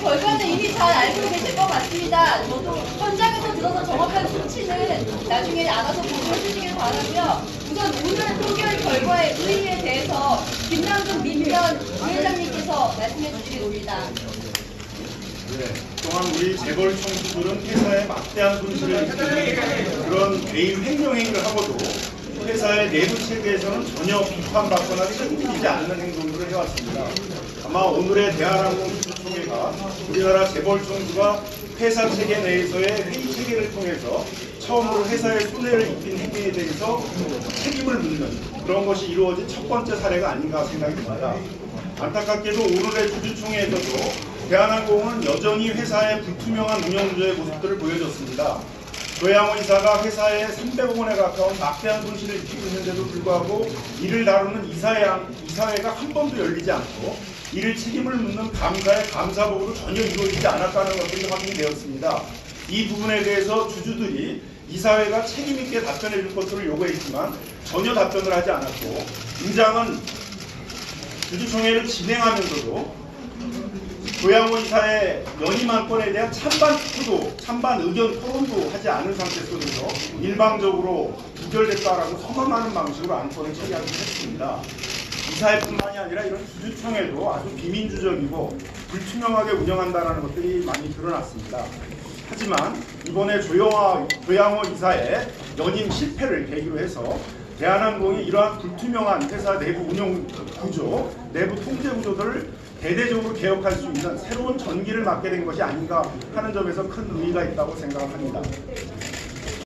그 결과는 이미 잘 알고 계실 것 같습니다. 저도 현장에서 들어서 정확한 수치는 나중에 알아서 보고해 주시길 바라고요. 우선 오늘 통결 결과의 의의에 대해서 김남근 민변 부회장님께서 말씀해 주시겠습니다. 네, 또한 우리 재벌 총수들은 회사에 막대한 입히는 그런 개인 횡령행위를 하고도 회사의 내부 체계에서는 전혀 비판받거나 책임지지 않는 행동들을 해왔습니다. 아마 오늘의 대한항공 주주총회가 우리나라 재벌 총수가 회사 체계 내에서의 회의 체계를 통해서 처음으로 회사에 손해를 입힌 행위에 대해서 책임을 묻는 그런 것이 이루어진 첫 번째 사례가 아닌가 생각이 듭니다. 안타깝게도 오늘의 주주총회에서도 대한항공은 여전히 회사의 불투명한 운영조의 모습들을 보여줬습니다. 조양호 이사가 회사에 300억 원에 가까운 막대한 손실을 입히고 있는데도 불구하고 이를 다루는 이사회, 이사회가 한 번도 열리지 않고 이를 책임을 묻는 감사의 감사복으로 전혀 이루어지지 않았다는 것들이 확인되었습니다. 이 부분에 대해서 주주들이 이사회가 책임있게 답변해 줄 것을 요구했지만 전혀 답변을 하지 않았고 임장은 주주총회를 진행하면서도 고양호 이사의 연임 안 건에 대한 찬반 투표도 찬반 의견 토론도 하지 않은 상태 속에서 일방적으로 부결됐다라고 선언하는 방식으로 안건을 처리하기로 했습니다. 이사회뿐만이 아니라 이런 주주총회도 아주 비민주적이고 불투명하게 운영한다는 것들이 많이 드러났습니다. 하지만 이번에 조영화, 조양호 이사의 연임 실패를 계기로 해서 대한항공이 이러한 불투명한 회사 내부 운영 구조, 내부 통제 구조들을 대대적으로 개혁할 수 있는 새로운 전기를 맞게 된 것이 아닌가 하는 점에서 큰 의미가 있다고 생각합니다.